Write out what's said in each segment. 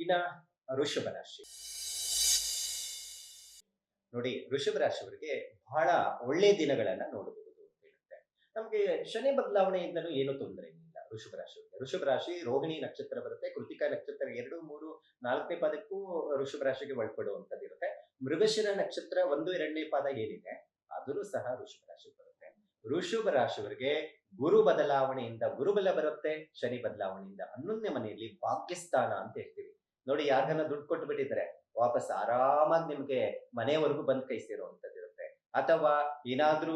ಇನ್ನ ಋಷಭ ರಾಶಿ. ನೋಡಿ, ವೃಷಭ ರಾಶಿಯವರಿಗೆ ಬಹಳ ಒಳ್ಳೆ ದಿನಗಳನ್ನ ನೋಡಬಹುದು ಅಂತ ಹೇಳುತ್ತೆ. ನಮಗೆ ಶನಿ ಬದಲಾವಣೆಯಿಂದಲೂ ಏನು ತೊಂದರೆ ಇಲ್ಲ ವೃಷಭ ರಾಶಿಯವರಿಗೆ. ವೃಷಭ ರಾಶಿ ರೋಹಿಣಿ ನಕ್ಷತ್ರ ಬರುತ್ತೆ, ಕೃತಿಕಾ ನಕ್ಷತ್ರ ಎರಡು, ಮೂರು, ನಾಲ್ಕನೇ ಪಾದಕ್ಕೂ ಋಷಭ ರಾಶಿಗೆ ಒಳಪಡುವಂತದ್ದು ಇರುತ್ತೆ. ಮೃಗಶಿರ ನಕ್ಷತ್ರ ಒಂದು, ಎರಡನೇ ಪಾದ ಏನಿದೆ, ಆದರೂ ಸಹ ವೃಷಭ ರಾಶಿ ಬರುತ್ತೆ. ವೃಷಭ ರಾಶಿಯವರಿಗೆ ಗುರು ಬದಲಾವಣೆಯಿಂದ ಗುರುಬಲ ಬರುತ್ತೆ, ಶನಿ ಬದಲಾವಣೆಯಿಂದ ಹನ್ನೊಂದನೇ ಮನೆಯಲ್ಲಿ ಭಾಗ್ಯಸ್ಥಾನ ಅಂತ ಹೇಳ್ತೀವಿ. ನೋಡಿ ಯಾರ್ಗನ ದುಡ್ಡು ಕೊಟ್ಟು ಬಿಟ್ಟಿದ್ರೆ ವಾಪಸ್ ಆರಾಮಾಗಿ ನಿಮ್ಗೆ ಮನೆವರೆಗೂ ಬಂದ್ ಕೈ ಇರುತ್ತೆ. ಅಥವಾ ಏನಾದ್ರೂ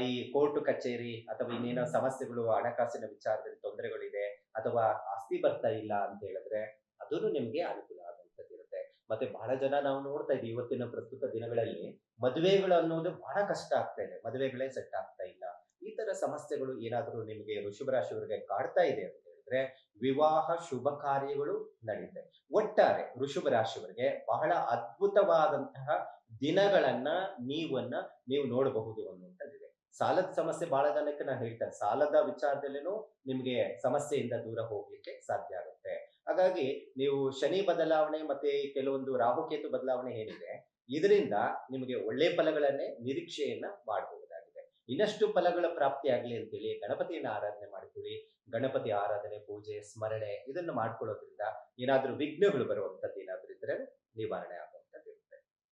ಈ ಕೋರ್ಟ್ ಕಚೇರಿ ಅಥವಾ ಇನ್ನೇನೋ ಸಮಸ್ಯೆಗಳು ಹಣಕಾಸಿನ ವಿಚಾರದಲ್ಲಿ ತೊಂದರೆಗಳಿದೆ ಅಥವಾ ಆಸ್ತಿ ಬರ್ತಾ ಇಲ್ಲ ಅಂತ ಹೇಳಿದ್ರೆ ಅದನ್ನು ನಿಮ್ಗೆ ಅನುಕೂಲ ಆಗುವಂತದ್ದಿರುತ್ತೆ ಮತ್ತೆ ಬಹಳ ಜನ ನಾವು ನೋಡ್ತಾ ಇದ್ದೀವಿ ಇವತ್ತಿನ ಪ್ರಸ್ತುತ ದಿನಗಳಲ್ಲಿ ಮದುವೆಗಳು ಅನ್ನೋದು ಬಹಳ ಕಷ್ಟ ಆಗ್ತಾ ಇದೆ. ಮದುವೆಗಳೇ ಸೆಟ್ ಆಗ್ತಾ ಇಲ್ಲ. ಈ ತರ ಸಮಸ್ಯೆಗಳು ಏನಾದರೂ ನಿಮ್ಗೆ ರಾಶಿಯವರಿಗೆ ಕಾಡ್ತಾ ಇದೆ ಅಂತ ಹೇಳಿದ್ರೆ ವಿವಾಹ ಶುಭ ಕಾರ್ಯಗಳು ನಡೆಯುತ್ತೆ ಒಟ್ಟಾರೆ ವೃಷಭ ರಾಶಿಯವರಿಗೆ ಬಹಳ ಅದ್ಭುತವಾದಂತಹ ದಿನಗಳನ್ನ ನೀವನ್ನ ನೀವು ನೋಡಬಹುದು ಅನ್ನುವಂಥದ್ದಿದೆ. ಸಾಲದ ಸಮಸ್ಯೆ ಬಹಳ ಜನಕ್ಕೆ ನಾನು ಹೇಳ್ತೇನೆ ಸಾಲದ ವಿಚಾರದಲ್ಲಿನೂ ನಿಮ್ಗೆ ಸಮಸ್ಯೆಯಿಂದ ದೂರ ಹೋಗ್ಲಿಕ್ಕೆ ಸಾಧ್ಯ ಆಗುತ್ತೆ. ಹಾಗಾಗಿ ನೀವು ಶನಿ ಬದಲಾವಣೆ ಮತ್ತೆ ಕೆಲವೊಂದು ರಾಹುಕೇತು ಬದಲಾವಣೆ ಏನಿದೆ, ಇದರಿಂದ ನಿಮಗೆ ಒಳ್ಳೆ ಫಲಗಳನ್ನೇ ನಿರೀಕ್ಷೆಯನ್ನ ಮಾಡಬಹುದಾಗಿದೆ ಇನ್ನಷ್ಟು ಫಲಗಳ ಪ್ರಾಪ್ತಿಯಾಗಲಿ ಅಂತೇಳಿ ಗಣಪತಿಯನ್ನ ಆರಾಧನೆ ಮಾಡ್ಕೊಳ್ಳಿ. ಗಣಪತಿ ಆರಾಧನೆ, ಪೂಜೆ, ಸ್ಮರಣೆ ಇದನ್ನು ಮಾಡ್ಕೊಳ್ಳೋದ್ರಿಂದ ಏನಾದ್ರೂ ವಿಘ್ನಗಳು ಬರುವಂತದ್ದು ಏನಾದ್ರೂ ಇದ್ರೆ ನಿವಾರಣೆ ಆಗುತ್ತೆ.